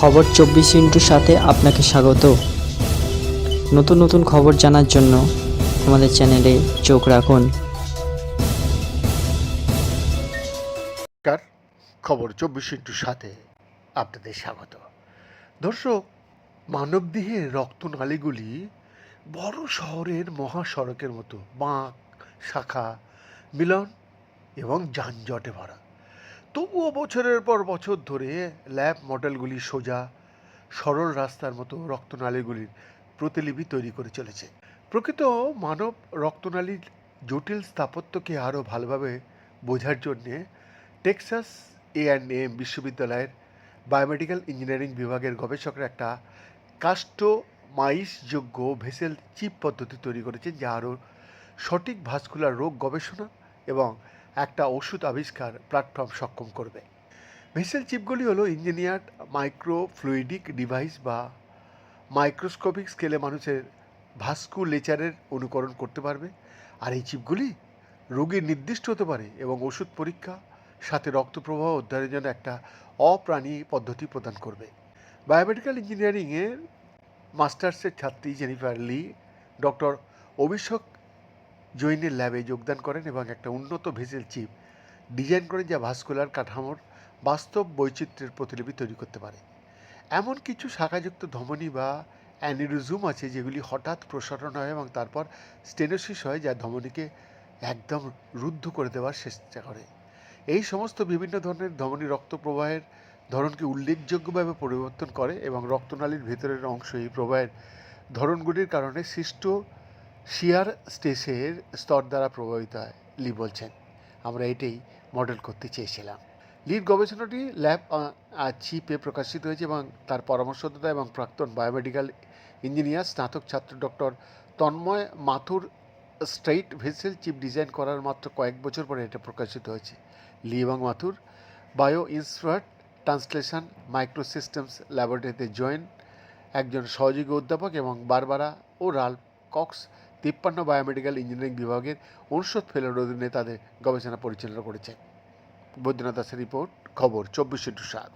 খবর চব্বিশ ইন্টুর সাথে আপনাকে স্বাগত। নতুন নতুন খবর জানার জন্য আমাদের চ্যানেলে চোখ রাখুন। খবর চব্বিশ ইন্টুর সাথে আপনাদের স্বাগত। দর্শক, মানবদেহের রক্তনালীগুলি বড় শহরের মহাসড়কের মতো বাঁক, শাখা, মিলন এবং যানজটে ভরা। তবুও বছরের পর বছর ধরে ল্যাব মডেলগুলি সোজা, সরল রাস্তার মতো রক্তনালীগুলির প্রতিলিপি তৈরি করে চলেছে। প্রকৃত মানব রক্তনালীর জটিল স্থাপত্যকে আরও ভালোভাবে বোঝার জন্যে টেক্সাস এ অ্যান্ড এম বিশ্ববিদ্যালয়ের বায়োমেডিক্যাল ইঞ্জিনিয়ারিং বিভাগের গবেষকরা একটা কাস্টোমাইজযোগ্য ভেসেল চিপ পদ্ধতি তৈরি করেছেন, যা আরও সঠিক ভাস্কুলার রোগ গবেষণা এবং একটা ওষুধ আবিষ্কার প্ল্যাটফর্ম সক্ষম করবে। ভেসেল চিপগুলি হলো ইঞ্জিনিয়ার্ড মাইক্রোফ্লুইডিক ডিভাইস বা মাইক্রোস্কোপিক স্কেলে মানুষের ভাস্কুলেচারের অনুকরণ করতে পারবে। আর এই চিপগুলি রোগীর নির্দিষ্ট হতে পারে এবং ওষুধ পরীক্ষা, সাথে রক্ত প্রবাহ উদ্ধারের জন্য একটা অপ্রাণী পদ্ধতি প্রদান করবে। বায়োমেডিক্যাল ইঞ্জিনিয়ারিংয়ের মাস্টার্সের ছাত্রী জেনিফার লি, ডক্টর অভিষেক জৈনের ল্যাবে যোগদান করেন এবং একটা উন্নত ভেসেল চিপ ডিজাইন করেন যা ভাস্কুলার কাঠামোর বাস্তব বৈচিত্র্যের প্রতিলিপি তৈরি করতে পারে। এমন কিছু শাখাযুক্ত ধমনী বা অ্যানিরুজুম আছে যেগুলি হঠাৎ প্রসারণ হয় এবং তারপর স্টেনোসিস হয়, যা ধমনীকে একদম রুদ্ধ করে দেওয়ার চেষ্টা করে। এই সমস্ত বিভিন্ন ধরনের ধমনী রক্ত প্রবাহের ধরনকে উল্লেখযোগ্যভাবে পরিবর্তন করে এবং রক্তনালীর ভেতরের অংশ এই প্রবাহের ধরনগুলির কারণে সৃষ্ট শিয়ার স্টেসের স্তর দ্বারা প্রভাবিত হয়, লি বলছেন। আমরা এটাই মডেল করতে চেয়েছিলাম। লিড গবেষণাটি ল্যাব চিপে প্রকাশিত হয়েছে এবং তার পরামর্শদাতা এবং প্রাক্তন বায়োমেডিক্যাল ইঞ্জিনিয়ার, স্নাতক ছাত্র doctor Tanmay Mathur straight vessel chip design করার মাত্র কয়েক বছর পরে এটা প্রকাশিত হয়েছে। লি এবং মাথুর বায়ো ইনস্ট্রাট ট্রান্সলেশন মাইক্রোসিস্টেমস ল্যাবরেটরিতে জয়েন, একজন সহযোগী অধ্যাপক এবং বারবারা ও রাল্ফ কক্স তিপ্পান্ন বায়োমেডিক্যাল ইঞ্জিনিয়ারিং বিভাগের অনুষদ ফেলোর অধীনে তাদের গবেষণা পরিচালনা করেছে বৈদ্যনাথ দাসের রিপোর্ট, খবর, চব্বিশ ইন্টু সাত।